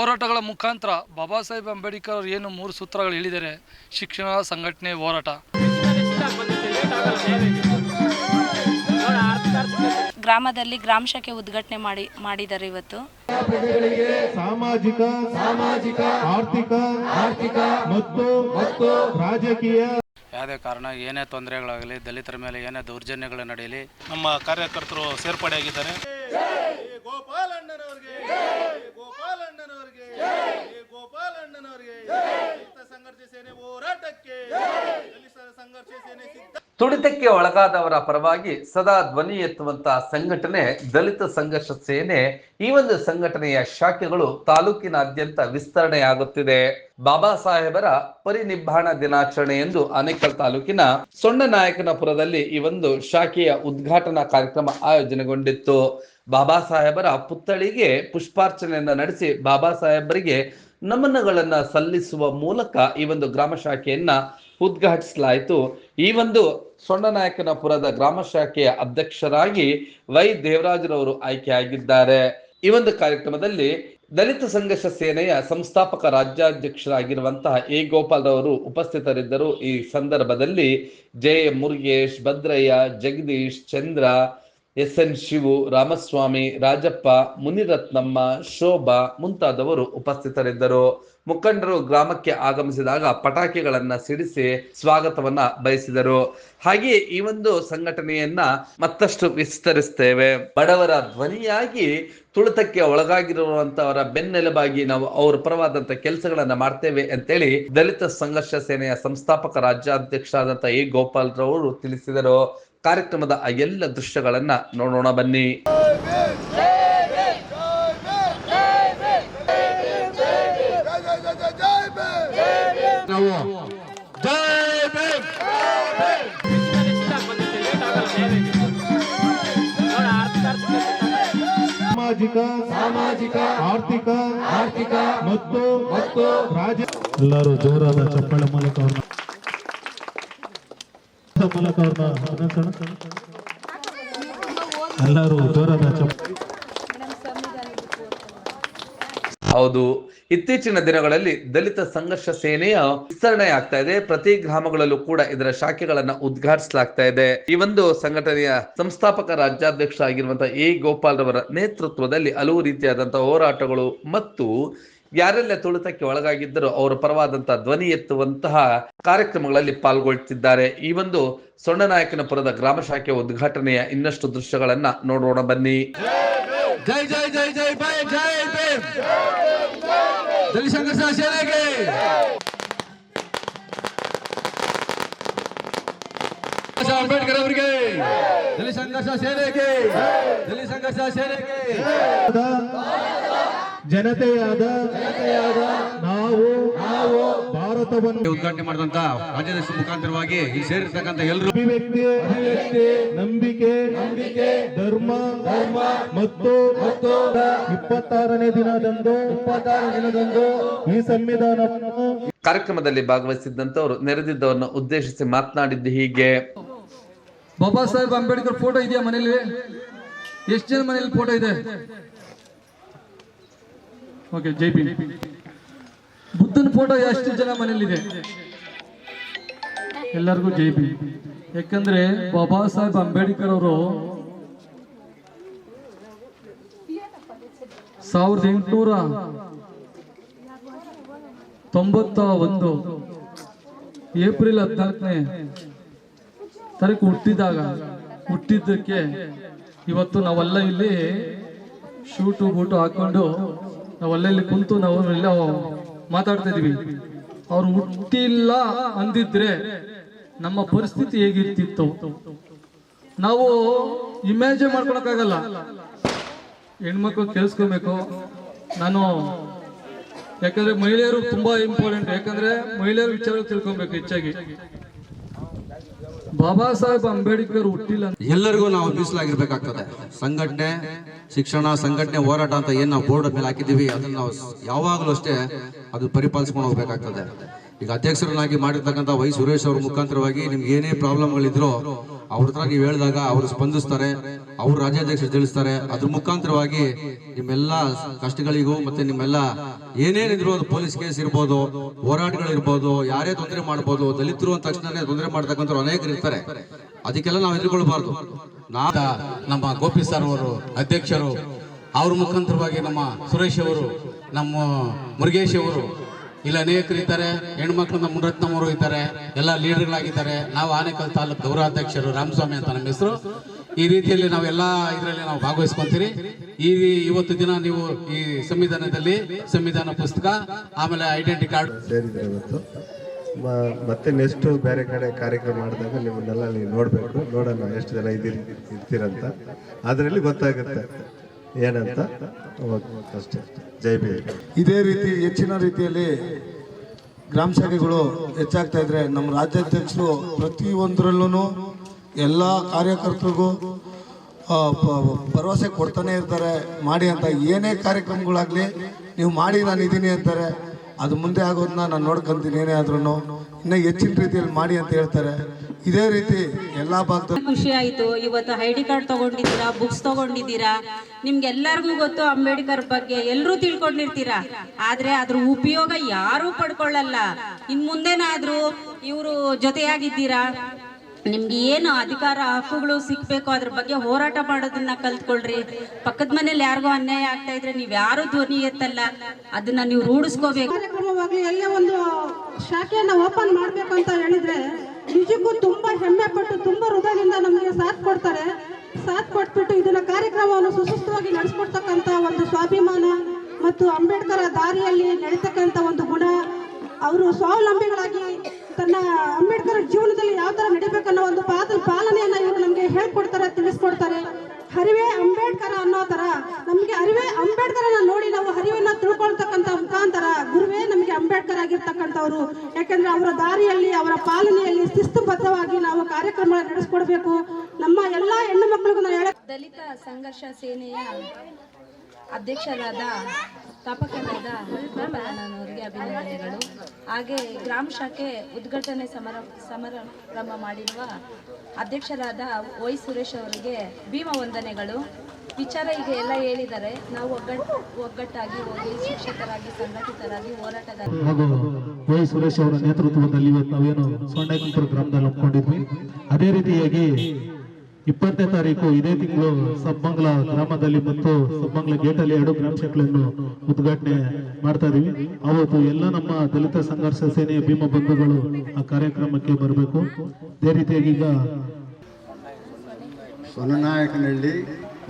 ಹೋರಾಟಗಳ ಮುಖಾಂತರ ಬಾಬಾ ಸಾಹೇಬ್ ಅಂಬೇಡ್ಕರ್ ಅವರು ಏನು ಮೂರು ಸೂತ್ರಗಳು ಹೇಳಿದ್ದಾರೆ ಶಿಕ್ಷಣ ಸಂಘಟನೆ ಹೋರಾಟ. ಗ್ರಾಮದಲ್ಲಿ ಗ್ರಾಮ ಶಾಖೆ ಉದ್ಘಾಟನೆ ಮಾಡಿ ಮಾಡಿದ್ದಾರೆ ಇವತ್ತು. ಸಾಮಾಜಿಕ ಸಾಮಾಜಿಕ ಆರ್ಥಿಕ ಆರ್ಥಿಕ ಮತ್ತು ಮತ್ತು ರಾಜಕೀಯ ಯಾವುದೇ ಕಾರಣ ಏನೇ ತೊಂದರೆಗಳಾಗಲಿ ದಲಿತರ ಮೇಲೆ ಏನೇ ದೌರ್ಜನ್ಯಗಳು ನಡೆಯಲಿ ನಮ್ಮ ಕಾರ್ಯಕರ್ತರು ಸೇರ್ಪಡೆಯಾಗಿದ್ದಾರೆ. ಗೋಪಾಲಣ್ಣನವರಿಗೆ ಗೋಪಾಲಣ್ಣನವರಿಗೆ ಗೋಪಾಲಣ್ಣನವರಿಗೆ ಸಂಘರ್ಷ ಸೇನೆ ಹೋರಾಟಕ್ಕೆ ಸಂಘರ್ಷ ಸೇನೆ ಸಿದ್ಧ. ತುಳಿತಕ್ಕೆ ಒಳಗಾದವರ ಪರವಾಗಿ ಸದಾ ಧ್ವನಿ ಎತ್ತುವಂತಹ ಸಂಘಟನೆ ದಲಿತ ಸಂಘರ್ಷ ಸೇನೆ ಈ ಒಂದು ಸಂಘಟನೆಯ ಶಾಖೆಗಳು ತಾಲೂಕಿನಾದ್ಯಂತ ವಿಸ್ತರಣೆಯಾಗುತ್ತಿದೆ. ಬಾಬಾ ಸಾಹೇಬರ ಪರಿನಿಬ್ಬಾಣ ದಿನಾಚರಣೆ ಎಂದು ಆನೇಕಲ್ ತಾಲೂಕಿನ ಸೊಣ್ಣನಾಯಕನಪುರದಲ್ಲಿ ಈ ಒಂದು ಶಾಖೆಯ ಉದ್ಘಾಟನಾ ಕಾರ್ಯಕ್ರಮ ಆಯೋಜನೆಗೊಂಡಿತ್ತು. ಬಾಬಾ ಸಾಹೇಬರ ಪುತ್ಥಳಿಗೆ ಪುಷ್ಪಾರ್ಚನೆಯನ್ನ ನಡೆಸಿ ಬಾಬಾ ಸಾಹೇಬರಿಗೆ ನಮನಗಳನ್ನ ಸಲ್ಲಿಸುವ ಮೂಲಕ ಈ ಒಂದು ಗ್ರಾಮ ಶಾಖೆಯನ್ನ ಉದ್ಘಾಟಿಸಲಾಯಿತು. ಈ ಒಂದು ಸೊಂಡನಾಯಕನಪುರದ ಗ್ರಾಮ ಶಾಖೆಯ ಅಧ್ಯಕ್ಷರಾಗಿ ವೈ ದೇವರಾಜರವರು ಆಯ್ಕೆಯಾಗಿದ್ದಾರೆ. ಈ ಒಂದು ಕಾರ್ಯಕ್ರಮದಲ್ಲಿ ದಲಿತ ಸಂಘರ್ಷ ಸೇನೆಯ ಸಂಸ್ಥಾಪಕ ರಾಜ್ಯಾಧ್ಯಕ್ಷರಾಗಿರುವಂತಹ ಎ ಗೋಪಾಲ್ ರವರು ಉಪಸ್ಥಿತರಿದ್ದರು. ಈ ಸಂದರ್ಭದಲ್ಲಿ J Murugesh, Bhadraiah, Jagadish, Chandra S N Shivu Ramaswamy, Rajappa, Muniratnamma, Shobha ಮುಂತಾದವರು ಉಪಸ್ಥಿತರಿದ್ದರು. ಮುಖಂಡರು ಗ್ರಾಮಕ್ಕೆ ಆಗಮಿಸಿದಾಗ ಪಟಾಕಿಗಳನ್ನ ಸಿಡಿಸಿ ಸ್ವಾಗತವನ್ನ ಬಯಸಿದರು. ಹಾಗೆಯೇ ಈ ಒಂದು ಸಂಘಟನೆಯನ್ನ ಮತ್ತಷ್ಟು ವಿಸ್ತರಿಸ್ತೇವೆ. ಬಡವರ ಧ್ವನಿಯಾಗಿ ತುಳಿತಕ್ಕೆ ಒಳಗಾಗಿರುವಂತವರ ಬೆನ್ನೆಲುಬಾಗಿ ನಾವು ಅವರ ಪರವಾದಂತ ಕೆಲಸಗಳನ್ನ ಮಾಡ್ತೇವೆ ಅಂತೇಳಿ ದಲಿತ ಸಂಘರ್ಷ ಸೇನೆಯ ಸಂಸ್ಥಾಪಕ ರಾಜ್ಯಾಧ್ಯಕ್ಷರಾದಂತ ಎ ಗೋಪಾಲ್ ರವರು ತಿಳಿಸಿದರು. ಕಾರ್ಯಕ್ರಮದ ಆ ಎಲ್ಲ ದೃಶ್ಯಗಳನ್ನ ನೋಡೋಣ ಬನ್ನಿ. ಸಾಮಾಜಿಕ ಸಾಮಾಜಿಕ, ಆರ್ಥಿಕ ಆರ್ಥಿಕ ಮತ್ತು ಮತ್ತು ರಾಜ ಎಲ್ಲರೂ ಜೋರಾದ ಚಪ್ಪಳ ಮೂಲಕ ಮೂಲಕ ಅವ್ರನ್ನ. ಎಲ್ಲರೂ ಹೌದು. ಇತ್ತೀಚಿನ ದಿನಗಳಲ್ಲಿ ದಲಿತ ಸಂಘರ್ಷ ಸೇನೆಯ ವಿಸ್ತರಣೆ ಆಗ್ತಾ ಇದೆ. ಪ್ರತಿ ಗ್ರಾಮಗಳಲ್ಲೂ ಕೂಡ ಇದರ ಶಾಖೆಗಳನ್ನ ಉದ್ಘಾಟಿಸಲಾಗ್ತಾ ಇದೆ. ಈ ಒಂದು ಸಂಘಟನೆಯ ಸಂಸ್ಥಾಪಕ ರಾಜ್ಯಾಧ್ಯಕ್ಷ ಆಗಿರುವಂತಹ ಎ. ಗೋಪಾಲ್ ರವರ ನೇತೃತ್ವದಲ್ಲಿ ಹಲವು ರೀತಿಯಾದಂತಹ ಹೋರಾಟಗಳು ಮತ್ತು ಯಾರೆಲ್ಲ ತುಳಿತಕ್ಕೆ ಒಳಗಾಗಿದ್ದರೂ ಅವರ ಪರವಾದಂತಹ ಧ್ವನಿ ಎತ್ತುವಂತಹ ಕಾರ್ಯಕ್ರಮಗಳಲ್ಲಿ ಪಾಲ್ಗೊಳ್ತಿದ್ದಾರೆ. ಈ ಒಂದು ಸೊಣ್ಣನಾಯಕನಪುರದ ಗ್ರಾಮ ಶಾಖೆಯ ಉದ್ಘಾಟನೆಯ ಇನ್ನಷ್ಟು ದೃಶ್ಯಗಳನ್ನ ನೋಡೋಣ ಬನ್ನಿ. ಜೈ ಜೈ ಜೈ ಜೈ ಬೈ ಜೈ ಅಂಬೇಡ್ಕರ್ ಅವರಿಗೆ. ದಲಿತ ಸಂಘರ್ಷ ಸೇನೆಗೆ. ದಲಿತ ಸಂಘರ್ಷ ಸೇನೆಗೆ. ಜನತೆಯಾದ ಜನತೆಯಾದ ನಾವು ನಾವು ಭಾರತವನ್ನು ಉದ್ಘಾಟನೆ ಮಾಡಿದಂತ ರಾಜ್ಯಾಧ್ಯಕ್ಷ ಮುಖಾಂತರವಾಗಿ ಇಲ್ಲಿ ಸೇರಿರ್ತಕ್ಕಂಥ ಎಲ್ಲರೂ ಅಭಿವ್ಯಕ್ತಿ ಅಭಿವ್ಯಕ್ತಿ ನಂಬಿಕೆ ನಂಬಿಕೆ ಧರ್ಮ ಧರ್ಮ ಮತ್ತು ಮತ್ತು ಇಪ್ಪತ್ತಾರನೇ ದಿನದಂದು ಇಪ್ಪತ್ತಾರನೇ ದಿನದಂದು ಈ ಸಂವಿಧಾನವನ್ನು ಕಾರ್ಯಕ್ರಮದಲ್ಲಿ ಭಾಗವಹಿಸಿದ್ದಂತವರು ನೆರೆದಿದ್ದವರನ್ನು ಉದ್ದೇಶಿಸಿ ಮಾತನಾಡಿದ್ದು ಹೀಗೆ. ಬಾಬಾ ಸಾಹೇಬ್ ಅಂಬೇಡ್ಕರ್ ಫೋಟೋ ಇದೆಯಾ ಮನೇಲಿ ಎಷ್ಟು ಜನ ಮನೇಲಿ ಫೋಟೋ ಇದೆ? ಓಕೆ ಜೈ ಪಿ ಬುದ್ಧನ ಫೋಟೋ ಎಷ್ಟು ಜನ ಮನೇಲಿದೆ? ಎಲ್ಲರಿಗೂ ಜೈ ಬಿ ಯಾಕಂದ್ರೆ ಬಾಬಾ ಸಾಹೇಬ್ ಅಂಬೇಡ್ಕರ್ ಅವರು ಸಾವಿರದ ಎಂಟುನೂರ ತೊಂಬತ್ತ ಒಂದು ಏಪ್ರಿಲ್ ಹದಿನಾಲ್ಕನೇ ತಾರೀಕು ಹುಟ್ಟಿದಾಗ, ಹುಟ್ಟಿದ್ದಕ್ಕೆ ಇವತ್ತು ನಾವೆಲ್ಲ ಇಲ್ಲಿ ಶೂಟು, ಬೂಟು ಹಾಕೊಂಡು ನಾವೆಲ್ಲ ಇಲ್ಲಿ ಕುಂತು ನಾವು ಎಲ್ಲ ಮಾತಾಡ್ತಾ ಇದೀವಿ ಅವ್ರು ಹುಟ್ಟಿಲ್ಲ ಅಂದಿದ್ರೆ ನಮ್ಮ ಪರಿಸ್ಥಿತಿ ಹೇಗಿರ್ತಿತ್ತು? ನಾವು ಇಮ್ಯಾಜಿನ್ ಮಾಡ್ಕೊಳಕ್ಕಾಗಲ್ಲ. ಹೆಣ್ಮಕ್ಳು ಕೇಳಿಸ್ಕೊಬೇಕು. ನಾನು ಯಾಕಂದ್ರೆ ಮಹಿಳೆಯರು ತುಂಬಾ ಇಂಪಾರ್ಟೆಂಟ್ ಯಾಕಂದ್ರೆ ಮಹಿಳೆಯರ ವಿಚಾರ ತಿಳ್ಕೊಬೇಕು ಹೆಚ್ಚಾಗಿ. ಬಾಬಾ ಸಾಹೇಬ್ ಅಂಬೇಡ್ಕರ್ ಹುಟ್ಟಿಲ್ಲ ಎಲ್ಲರಿಗೂ ನಾವು ಮೀಸಲಾಗಿರ್ಬೇಕಾಗ್ತದೆ. ಸಂಘಟನೆ, ಶಿಕ್ಷಣ ಸಂಘಟನೆ ಹೋರಾಟ ಅಂತ ಏನ್ ನಾವು ಬೋರ್ಡ್ ಮೇಲೆ ಹಾಕಿದೀವಿ ಅದನ್ನ ನಾವು ಯಾವಾಗಲೂ ಅಷ್ಟೇ ಅದು ಪರಿಪಾಲಿಸ್ಕೊಂಡು ಹೋಗ್ಬೇಕಾಗ್ತದೆ. ಈಗ ಅಧ್ಯಕ್ಷರನ್ನಾಗಿ ಮಾಡಿರ್ತಕ್ಕಂಥ ವೈ ಸುರೇಶ್ ಅವ್ರ ಮುಖಾಂತರವಾಗಿ ನಿಮ್ಗೆ ಏನೇ ಪ್ರಾಬ್ಲಮ್ಗಳಿದ್ರು ಅವ್ರ ಹತ್ರ ನೀವು ಹೇಳಿದಾಗ ಅವರು ಸ್ಪಂದಿಸ್ತಾರೆ, ಅವ್ರು ರಾಜ್ಯಾಧ್ಯಕ್ಷರು ತಿಳಿಸ್ತಾರೆ. ಅದ್ರ ಮುಖಾಂತರವಾಗಿ ನಿಮ್ಮೆಲ್ಲ ಕಷ್ಟಗಳಿಗೂ ಮತ್ತೆ ನಿಮ್ಮೆಲ್ಲ ಏನೇನಿದ್ರು ಅದು ಪೊಲೀಸ್ ಕೇಸ್ ಇರ್ಬೋದು, ಹೋರಾಟಗಳಿರ್ಬೋದು, ಯಾರೇ ತೊಂದರೆ ಮಾಡ್ಬೋದು, ದಲಿತರು ಅಂದ ತಕ್ಷಣ ತೊಂದರೆ ಮಾಡ್ತಕ್ಕಂಥವ್ರು ಅನೇಕರು ಇರ್ತಾರೆ. ಅದಕ್ಕೆಲ್ಲ ನಾವು ಎದುರುಕೊಳ್ಬಾರ್ದು ನಾ ನಮ್ಮ ಗೋಪಿ ಸರ್ ಅವರು ಅಧ್ಯಕ್ಷರು, ಅವ್ರ ಮುಖಾಂತರವಾಗಿ ನಮ್ಮ ಸುರೇಶ್ ಅವರು, ನಮ್ಮ ಮುರುಗೇಶ್ ಅವರು ಇಲ್ಲಿ ಅನೇಕರು ಇದ್ದಾರೆ, ಹೆಣ್ಮಕ್ಳು ನಮ್ಮ ಮುನರತ್ನಂ ಅವರು ಇದ್ದಾರೆ, ಎಲ್ಲ ಲೀಡರ್ಗಳಾಗಿದ್ದಾರೆ. ನಾವು ಆನೇಕಲ್ ತಾಲೂಕು ಗೌರವಾಧ್ಯಕ್ಷರು ರಾಮಸ್ವಾಮಿ ಅಂತ ನಮ್ಮ ಹೆಸರು. ಈ ರೀತಿಯಲ್ಲಿ ನಾವೆಲ್ಲ ಇದರಲ್ಲಿ ನಾವು ಭಾಗವಹಿಸ್ಕೊಂತೀರಿ. ಈ ಇವತ್ತು ದಿನ ನೀವು ಈ ಸಂವಿಧಾನದಲ್ಲಿ ಸಂವಿಧಾನ ಪುಸ್ತಕ, ಆಮೇಲೆ ಐಡೆಂಟಿ ಕಾರ್ಡ್. ಸೇರಿದ್ರೆ ಇವತ್ತು. ಮತ್ತೆ ನೆಕ್ಸ್ಟ್ ಬೇರೆ ಕಡೆ ಕಾರ್ಯಕ್ರಮ ಮಾಡಿದಾಗ ನಿಮ್ಮನ್ನೆಲ್ಲ ನೀವು ನೋಡಬೇಕು. ನೋಡೋಣ ಎಷ್ಟು ಜನ ಇದ್ದೀರಿ, ಇರ್ತೀರಂತ. ಅದರಲ್ಲಿ ಗೊತ್ತಾಗುತ್ತೆ. ಏನಂತ? ಅಷ್ಟೇ. ಜೈ ಇದೇ ರೀತಿ ಹೆಚ್ಚಿನ ರೀತಿಯಲ್ಲಿ ಗ್ರಾಮ ಶಾಖೆಗಳು ಹೆಚ್ಚಾಗ್ತಾ ಇದ್ರೆ ನಮ್ಮ ರಾಜ್ಯಾಧ್ಯಕ್ಷರು ಪ್ರತಿಯೊಂದರಲ್ಲೂ ಎಲ್ಲ ಕಾರ್ಯಕರ್ತರಿಗೂ ಭರವಸೆ ಕೊಡ್ತಾನೆ ಇರ್ತಾರೆ. ಮಾಡಿ ಅಂತ ಏನೇ ಕಾರ್ಯಕ್ರಮಗಳಾಗಲಿ ನೀವು ಮಾಡಿ ನಾನು ಇದ್ದೀನಿ ಅಂತಾರೆ. ಅದು ಮುಂದೆ ಆಗೋದನ್ನ ನಾನು ನೋಡ್ಕೊಂತೀನಿ ಏನೇ ಆದ್ರೂ ಇನ್ನೂ ಹೆಚ್ಚಿನ ರೀತಿಯಲ್ಲಿ ಮಾಡಿ ಅಂತ ಹೇಳ್ತಾರೆ. ಇದೇ ರೀತಿ ಎಲ್ಲಾ ಭಾಗದಲ್ಲೂ ಖುಷಿ ಆಯಿತು. ಇವತ್ತು ಐ ಡಿ ಕಾರ್ಡ್ ತಗೊಂಡಿದ್ದೀರಾ ಬುಕ್ಸ್ ತಗೊಂಡಿದ್ದೀರಾ? ನಿಮ್ಗೆಲ್ಲರಿಗೂ ಗೊತ್ತು ಅಂಬೇಡ್ಕರ್ ಬಗ್ಗೆ ಎಲ್ಲರೂ ತಿಳ್ಕೊಂಡಿರ್ತೀರಾ? ಆದ್ರೆ ಅದ್ರ ಉಪಯೋಗ ಯಾರೂ ಪಡ್ಕೊಳ್ಳಲ್ಲ. ಇನ್ ಮುಂದೆನಾದ್ರೂ ಇವರು ಜೊತೆಯಾಗಿದ್ದೀರಾ? ನಿಮ್ಗೆ ಏನು ಅಧಿಕಾರ ಹಕ್ಕುಗಳು ಸಿಕ್ಬೇಕು ಅದ್ರ ಬಗ್ಗೆ ಹೋರಾಟ ಮಾಡೋದನ್ನ ಕಲ್ತ್ಕೊಳ್ರಿ. ಪಕ್ಕದ ಮನೇಲಿ ಯಾರಿಗೋ ಅನ್ಯಾಯ ಆಗ್ತಾ ಇದ್ರೆ ನೀವ್ ಯಾರು ಧ್ವನಿ ಎತ್ತಲ್ಲ. ಅದನ್ನ ನೀವು ರೂಢಿಸ್ಕೋಬೇಕು. ಕಾರ್ಯಕ್ರಮವಾಗಲಿ ಎಲ್ಲೇ ಒಂದು ಶಾಖೆಯನ್ನ ಓಪನ್ ಮಾಡಬೇಕು ಅಂತ ಹೇಳಿದ್ರೆ ನಿಜಕ್ಕೂ ತುಂಬಾ ಹೆಮ್ಮೆ ಪಟ್ಟು ತುಂಬಾ ಹೃದಯದಿಂದ ನಮಗೆ ಸಾಥ್ ಕೊಡ್ತಾರೆ. ಸಾಥ್ ಕೊಟ್ಬಿಟ್ಟು ಇದನ್ನ ಕಾರ್ಯಕ್ರಮವನ್ನು ಸುಸೂತ್ರವಾಗಿ ನಡೆಸ್ಕೊಡ್ತಕ್ಕಂಥ ಒಂದು ಸ್ವಾಭಿಮಾನ ಮತ್ತು ಅಂಬೇಡ್ಕರ್ ದಾರಿಯಲ್ಲಿ ನಡೀತಕ್ಕಂಥ ಒಂದು ಗುಣ. ಅವರು ಸ್ವಾವಲಂಬಿಗಳಾಗಿ ತನ್ನ ಅಂಬೇಡ್ಕರ್ ಜೀವನದಲ್ಲಿ ಯಾವ ತರ ನಡಿಬೇಕನ್ನೋ ಒಂದು ಪಾದ ಪಾಲನೆಯನ್ನ ಇವರು ನಮಗೆ ಹೇಳ್ಕೊಡ್ತಾರೆ, ತಿಳಿಸ್ಕೊಡ್ತಾರೆ. ಹರಿವೆ ಅಂಬೇಡ್ಕರ್ ಅನ್ನೋ ತರ ನಮಗೆ ಹರಿವೆ ಅಂಬೇಡ್ಕರ್ನ ನೋಡಿ ನಾವು ಹರಿವನ್ನ ತಿಳ್ಕೊಳ್ತಕ್ಕಂಥ ಮುಖಾಂತರ ಗುರುವೇ ಆಗಿರ್ತಕ್ಕಂಥವ್ರು ಯಾಕಂದ್ರೆ ಅವರ ದಾರಿಯಲ್ಲಿ, ಅವರ ಪಾಲನೆಯಲ್ಲಿ ಶಿಸ್ತುಬದ್ಧವಾಗಿ ನಾವು ಕಾರ್ಯಕ್ರಮ ನಡೆಸ್ಕೊಡ್ಬೇಕು. ನಮ್ಮ ಎಲ್ಲಾ ಹೆಣ್ಣು ಮಕ್ಕಳಿಗೂ ನಾವು ಹೇಳ ದಲಿತ ಸಂಘರ್ಷ ಸೇನೆಯ ಅಧ್ಯಕ್ಷರಾದ ಸ್ಥಾಪಕರಾದ ಅವರಿಗೆ ಅಭಿನಂದನೆಗಳು. ಹಾಗೆ ಗ್ರಾಮ ಶಾಖೆ ಉದ್ಘಾಟನೆ ಸಮರ, ಸಮಾರಂಭ ಮಾಡಿರುವ ಅಧ್ಯಕ್ಷರಾದ ವೈ ಸುರೇಶ್ ಅವರಿಗೆ ಭೀಮ ವಂದನೆಗಳು. ವಿಚಾರ ಈಗ ಎಲ್ಲ ಹೇಳಿದ್ದಾರೆ. ನಾವು ಒಗ್ಗಟ್ಟು ಒಗ್ಗಟ್ಟಾಗಿ ಹೋಗಿ ಶಿಕ್ಷಕರಾಗಿ ಸಂಘಟಿತರಾಗಿ ಹೋರಾಟಗಾರ ಹಾಗೂ ವೈ ಸುರೇಶ್ ಅವರ ನೇತೃತ್ವದಲ್ಲಿ ಇವತ್ತು ನಾವೇನು ಸೊಂಡೇಕಂಪುರ ಗ್ರಾಮದಲ್ಲಿ ಒಪ್ಕೊಂಡಿದ್ವಿ. ಅದೇ ರೀತಿಯಾಗಿ ಇಪ್ಪತ್ತನೇ ತಾರೀಕು ಇದೇ ತಿಂಗಳು ಸಬ್ಬಂಗ್ಲ ಗ್ರಾಮದಲ್ಲಿ ಮತ್ತು ಸಬ್ಬಂಗ್ಲ ಗೇಟ್ ಅಲ್ಲಿ ಎರಡು ಗ್ರಾಮ ಶಾಖೆಗಳನ್ನು ಉದ್ಘಾಟನೆ ಮಾಡ್ತಾ ಇದೀವಿ ಅವತ್ತು ಎಲ್ಲ ನಮ್ಮ ದಲಿತ ಸಂಘರ್ಷ ಸೇನೆಯ ಭೀಮ ಬಂಧುಗಳು ಆ ಕಾರ್ಯಕ್ರಮಕ್ಕೆ ಬರಬೇಕು. ಅದೇ ರೀತಿಯಾಗಿ ಈಗ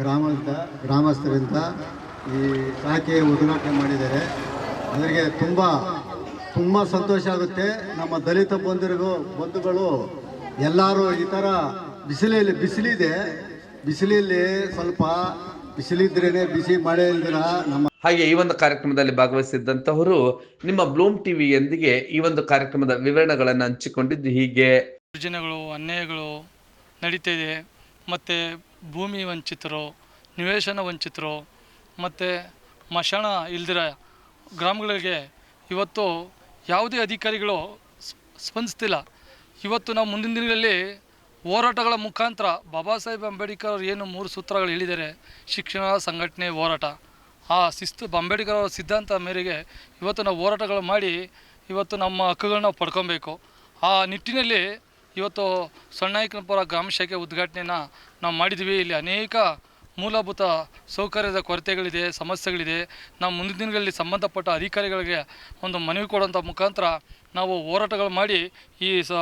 ಗ್ರಾಮದ ಗ್ರಾಮಸ್ಥರಿಂದ ಈ ಶಾಖೆ ಉದ್ಘಾಟನೆ ಮಾಡಿದ್ದಾರೆ. ಅವರಿಗೆ ತುಂಬ ತುಂಬ ಸಂತೋಷ ಆಗುತ್ತೆ. ನಮ್ಮ ದಲಿತ ಬಂಧುರಿಗೂ ಬಂಧುಗಳು ಎಲ್ಲರೂ ಈ ಥರ ಬಿಸಿಲಲ್ಲಿ ಬಿಸಿಲಿದೆ. ಬಿಸಿಲಲ್ಲಿ ಸ್ವಲ್ಪ ಬಿಸಿಲಿದ್ರೇನೆ ಬಿಸಿ ಮಳೆ ಇಲ್ದಿರ ನಮ್ಮ ಹಾಗೆ ಈ ಒಂದು ಕಾರ್ಯಕ್ರಮದಲ್ಲಿ ಭಾಗವಹಿಸಿದ್ದಂತಹವರು ನಿಮ್ಮ ಬ್ಲೂಮ್ ಟಿವಿಯೊಂದಿಗೆ ಈ ಒಂದು ಕಾರ್ಯಕ್ರಮದ ವಿವರಣೆಗಳನ್ನು ಹಂಚಿಕೊಂಡಿದ್ದು ಹೀಗೆ. ಜನಗಳು ಅನ್ಯಾಯಗಳು ನಡೀತಾ ಇದೆ. ಮತ್ತು ಭೂಮಿ ವಂಚಿತರು, ನಿವೇಶನ ವಂಚಿತರು ಮತ್ತು ಮಶಾಣ ಇಲ್ದಿರ ಗ್ರಾಮಗಳಿಗೆ ಇವತ್ತು ಯಾವುದೇ ಅಧಿಕಾರಿಗಳು ಸ್ಪ- ಸ್ಪಂದಿಸ್ತಿಲ್ಲ. ಇವತ್ತು ನಾವು ಮುಂದಿನ ದಿನಗಳಲ್ಲಿ ಹೋರಾಟಗಳ ಮುಖಾಂತರ ಬಾಬಾ ಸಾಹೇಬ್ ಅಂಬೇಡ್ಕರ್ ಅವರು ಏನು ಮೂರು ಸೂತ್ರಗಳು ಹೇಳಿದ್ದಾರೆ. ಶಿಕ್ಷಣ, ಸಂಘಟನೆ, ಹೋರಾಟ. ಆ ಶಿಸ್ತು ಅಂಬೇಡ್ಕರ್ ಅವರ ಸಿದ್ಧಾಂತ ಮೇರೆಗೆ ಇವತ್ತು ನಾವು ಹೋರಾಟಗಳು ಮಾಡಿ ಇವತ್ತು ನಮ್ಮ ಹಕ್ಕುಗಳನ್ನ ಪಡ್ಕೊಬೇಕು. ಆ ನಿಟ್ಟಿನಲ್ಲಿ ಇವತ್ತು ಸಣ್ಣಾಯಕನಪುರ ಗ್ರಾಮ ಶಾಖೆ ಉದ್ಘಾಟನೆನ ನಾವು ಮಾಡಿದ್ದೀವಿ. ಇಲ್ಲಿ ಅನೇಕ ಮೂಲಭೂತ ಸೌಕರ್ಯದ ಕೊರತೆಗಳಿದೆ, ಸಮಸ್ಯೆಗಳಿದೆ. ನಾವು ಮುಂದಿನ ದಿನಗಳಲ್ಲಿ ಸಂಬಂಧಪಟ್ಟ ಅಧಿಕಾರಿಗಳಿಗೆ ಒಂದು ಮನವಿ ಕೊಡುವಂಥ ಮುಖಾಂತರ ನಾವು ಹೋರಾಟಗಳು ಮಾಡಿ, ಈ ಸ,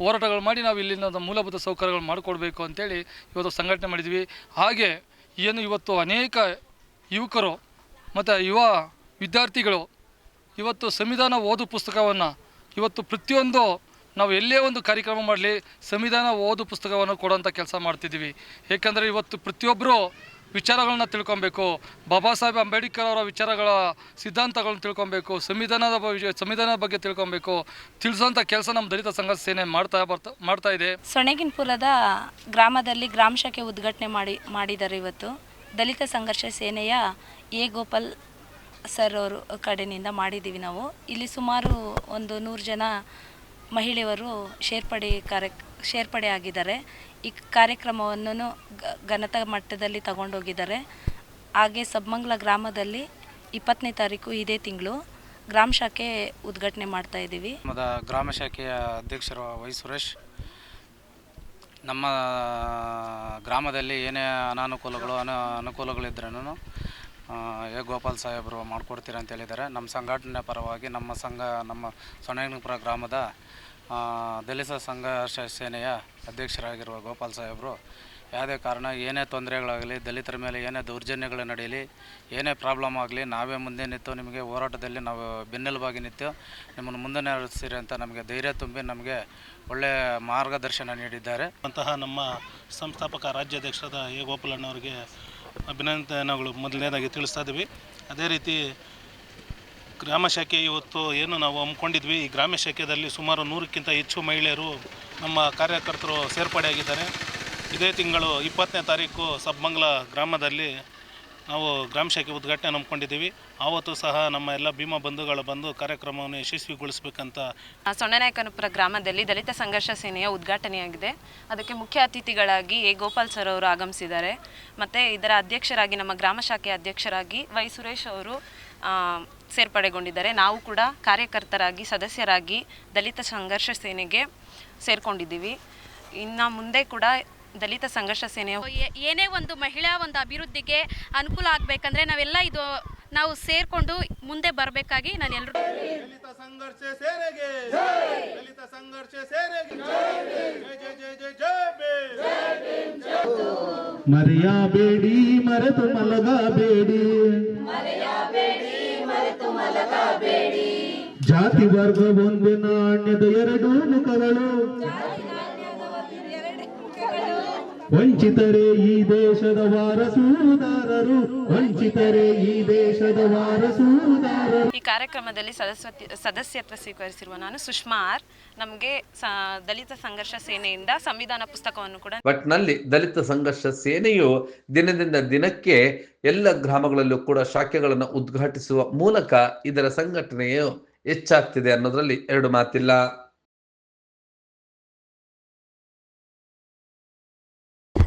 ಹೋರಾಟಗಳು ಮಾಡಿ ನಾವು ಇಲ್ಲಿನ ಮೂಲಭೂತ ಸೌಕರ್ಯಗಳು ಮಾಡಿಕೊಡ್ಬೇಕು ಅಂತೇಳಿ ಇವತ್ತು ಸಂಘಟನೆ ಮಾಡಿದ್ವಿ ಹಾಗೆ ಏನು ಇವತ್ತು ಅನೇಕ ಯುವಕರು ಮತ್ತು ಯುವ ವಿದ್ಯಾರ್ಥಿಗಳು ಇವತ್ತು ಸಂವಿಧಾನ ಓದು ಪುಸ್ತಕವನ್ನು ಇವತ್ತು ಪ್ರತಿಯೊಂದು ನಾವು ಎಲ್ಲೇ ಒಂದು ಕಾರ್ಯಕ್ರಮ ಮಾಡಲಿ, ಸಂವಿಧಾನ ಓದು ಪುಸ್ತಕವನ್ನು ಕೊಡೋಂಥ ಕೆಲಸ ಮಾಡ್ತಿದ್ದೀವಿ. ಏಕೆಂದರೆ ಇವತ್ತು ಪ್ರತಿಯೊಬ್ಬರು ವಿಚಾರಗಳನ್ನ ತಿಳ್ಕೊಬೇಕು. ಬಾಬಾ ಸಾಹೇಬ್ ಅಂಬೇಡ್ಕರ್ ಅವರ ವಿಚಾರಗಳ ಸಿದ್ಧಾಂತಗಳನ್ನ ತಿಳ್ಕೊಬೇಕು, ಸಂವಿಧಾನದ ಸಂವಿಧಾನದ ಬಗ್ಗೆ ತಿಳ್ಕೊಬೇಕು. ತಿಳಿಸೋಂಥ ಕೆಲಸ ನಮ್ಮ ದಲಿತ ಸಂಘ ಸೇನೆ ಮಾಡ್ತಾ ಬರ್ತಾ, ಮಾಡ್ತಾ ಇದೆ. ಸೊಣಗಿನಪುರದ ಗ್ರಾಮದಲ್ಲಿ ಗ್ರಾಮ ಶಾಖೆ ಉದ್ಘಾಟನೆ ಮಾಡಿ, ಮಾಡಿದ್ದಾರೆ ಇವತ್ತು. ದಲಿತ ಸಂಘರ್ಷ ಸೇನೆಯ ಎ. ಗೋಪಾಲ್ ಸರ್ ಅವರು ಕಡೆಯಿಂದ ಮಾಡಿದ್ದೀವಿ ನಾವು. ಇಲ್ಲಿ ಸುಮಾರು ಒಂದು ನೂರು ಜನ ಮಹಿಳೆಯರು ಸೇರ್ಪಡೆ ಕಾರ್ಯ ಸೇರ್ಪಡೆ ಆಗಿದ್ದಾರೆ. ಈ ಕಾರ್ಯಕ್ರಮವನ್ನು ಘನತ ಮಟ್ಟದಲ್ಲಿ ತಗೊಂಡೋಗಿದ್ದಾರೆ. ಹಾಗೆ ಸಬ್ಮಂಗ್ಲ ಗ್ರಾಮದಲ್ಲಿ ಇಪ್ಪತ್ತನೇ ತಾರೀಕು ಇದೇ ತಿಂಗಳು ಗ್ರಾಮ ಶಾಖೆ ಉದ್ಘಾಟನೆ ಮಾಡ್ತಾ ಇದ್ದೀವಿ. ನಮ್ಮದ ಗ್ರಾಮ ಶಾಖೆಯ ಅಧ್ಯಕ್ಷರು ವೈ ಸುರೇಶ್. ನಮ್ಮ ಗ್ರಾಮದಲ್ಲಿ ಏನೇ ಅನಾನುಕೂಲಗಳು, ಅನ ಅನುಕೂಲಗಳಿದ್ರೂ ಎ ಗೋಪಾಲ್ ಸಾಹೇಬರು ಮಾಡಿಕೊಡ್ತೀರ ಅಂತ ಹೇಳಿದ್ದಾರೆ. ನಮ್ಮ ಸಂಘಟನೆ ಪರವಾಗಿ ನಮ್ಮ ಸಂಘ, ನಮ್ಮ ಸೊಣೆನಪುರ ಗ್ರಾಮದ ದಲಿತ ಸಂಘರ್ಷ ಸೇನೆಯ ಅಧ್ಯಕ್ಷರಾಗಿರುವ ಗೋಪಾಲ್ ಸಾಹೇಬರು, ಯಾವುದೇ ಕಾರಣ ಏನೇ ತೊಂದರೆಗಳಾಗಲಿ, ದಲಿತರ ಮೇಲೆ ಏನೇ ದೌರ್ಜನ್ಯಗಳು ನಡೆಯಲಿ, ಏನೇ ಪ್ರಾಬ್ಲಮ್ ಆಗಲಿ, ನಾವೇ ಮುಂದೆ ನಿಂತು ನಿಮಗೆ ಹೋರಾಟದಲ್ಲಿ ನಾವು ಬೆನ್ನೆಲುಬಾಗಿ ನಿಂತು ನಿಮ್ಮನ್ನು ಮುಂದೆ ನಡೆಸ್ತೀರಿ ಅಂತ ನಮಗೆ ಧೈರ್ಯ ತುಂಬಿ ನಮಗೆ ಒಳ್ಳೆಯ ಮಾರ್ಗದರ್ಶನ ನೀಡಿದ್ದಾರೆ. ಅಂತಹ ನಮ್ಮ ಸಂಸ್ಥಾಪಕ, ರಾಜ್ಯಾಧ್ಯಕ್ಷರಾದ ಎ ಗೋಪಾಲಣ್ಣವರಿಗೆ ಅಭಿನಂದನೆಗಳು. ಮೊದಲನೇದಾಗಿ ತಿಳಿಸ್ತಾ ಇದ್ದೀವಿ. ಅದೇ ರೀತಿ ಗ್ರಾಮ ಶಾಖೆ ಇವತ್ತು ಏನು ನಾವು ಹಮ್ಮಿಕೊಂಡಿದ್ವಿ. ಈ ಗ್ರಾಮ ಶಾಖೆಯಲ್ಲಿ ಸುಮಾರು ನೂರಕ್ಕಿಂತ ಹೆಚ್ಚು ಮಹಿಳೆಯರು ನಮ್ಮ ಕಾರ್ಯಕರ್ತರು ಸೇರ್ಪಡೆಯಾಗಿದ್ದಾರೆ. ಇದೇ ತಿಂಗಳು ಇಪ್ಪತ್ತನೇ ತಾರೀಕು ಸಬ್ಮಂಗ್ಲ ಗ್ರಾಮದಲ್ಲಿ ನಾವು ಗ್ರಾಮ ಶಾಖೆ ಉದ್ಘಾಟನೆ ನಂಬ್ಕೊಂಡಿದ್ದೀವಿ. ಆವತ್ತು ಸಹ ನಮ್ಮ ಎಲ್ಲ ಭೀಮಾ ಬಂಧುಗಳು ಬಂದು ಕಾರ್ಯಕ್ರಮವನ್ನು ಯಶಸ್ವಿಗೊಳಿಸಬೇಕಂತ ಸೊಣ್ಣನಾಯಕನಪುರ ಗ್ರಾಮದಲ್ಲಿ ದಲಿತ ಸಂಘರ್ಷ ಸೇನೆಯ ಉದ್ಘಾಟನೆಯಾಗಿದೆ. ಅದಕ್ಕೆ ಮುಖ್ಯ ಅತಿಥಿಗಳಾಗಿ ಎ ಗೋಪಾಲ್ ಸರ್ ಅವರು ಆಗಮಿಸಿದ್ದಾರೆ. ಮತ್ತು ಇದರ ಅಧ್ಯಕ್ಷರಾಗಿ ನಮ್ಮ ಗ್ರಾಮ ಶಾಖೆಯ ಅಧ್ಯಕ್ಷರಾಗಿ ವೈ ಸುರೇಶ್ ಅವರು ಸೇರ್ಪಡೆಗೊಂಡಿದ್ದಾರೆ. ನಾವು ಕೂಡ ಕಾರ್ಯಕರ್ತರಾಗಿ, ಸದಸ್ಯರಾಗಿ ದಲಿತ ಸಂಘರ್ಷ ಸೇನೆಗೆ ಸೇರಿಕೊಂಡಿದ್ದೀವಿ. ಇನ್ನು ಮುಂದೆ ಕೂಡ ದಲಿತ ಸಂಘರ್ಷ ಸೇನೆ ಏನೇ ಒಂದು ಮಹಿಳಾ ಒಂದು ಅಭಿವೃದ್ಧಿಗೆ ಅನುಕೂಲ ಆಗ್ಬೇಕಂದ್ರೆ ನಾವೆಲ್ಲ ಇದು ನಾವು ಸೇರ್ಕೊಂಡು ಮುಂದೆ ಬರಬೇಕಾಗಿ ನಾನು ಎಲ್ಲರೂ ಸಂಘರ್ಷ ಸೇನೆಗೆ ದಲಿತ ಸಂಘರ್ಷ ಸೇನೆಗೆ ಜೈ ಜೈ ಜೈ ಜೈ. ಮರೆಯಬೇಡಿ ಮರೆತು ಮಲಗಬೇಡಿ ಜಾತಿ ವರ್ಗ ಒಂದು ನಾಣ್ಯದ ಎರಡು ಮುಖಗಳು. ವಂಚಿತರೇ ಈ ದೇಶದ ವಾರಸೂದಾರರು ವಂಚಿತರೇ ಈ ದೇಶದ ವಾರಸೂದಾರರು. ಈ ಕಾರ್ಯಕ್ರಮದಲ್ಲಿ ಸದಸ್ಯತ್ವ ಸದಸ್ಯತ್ವ ಸ್ವೀಕರಿಸಿರುವ ನಾನು ಸುಷ್ಮಾ ಆರ್. ನಮಗೆ ದಲಿತ ಸಂಘರ್ಷ ಸೇನೆಯಿಂದ ಸಂವಿಧಾನ ಪುಸ್ತಕವನ್ನು ಕೂಡ ಒಟ್ನಲ್ಲಿ ದಲಿತ ಸಂಘರ್ಷ ಸೇನೆಯು ದಿನದಿಂದ ದಿನಕ್ಕೆ ಎಲ್ಲ ಗ್ರಾಮಗಳಲ್ಲೂ ಕೂಡ ಶಾಖೆಗಳನ್ನು ಉದ್ಘಾಟಿಸುವ ಮೂಲಕ ಇದರ ಸಂಘಟನೆಯು ಹೆಚ್ಚಾಗ್ತಿದೆ ಅನ್ನೋದ್ರಲ್ಲಿ ಎರಡು ಮಾತಿಲ್ಲ.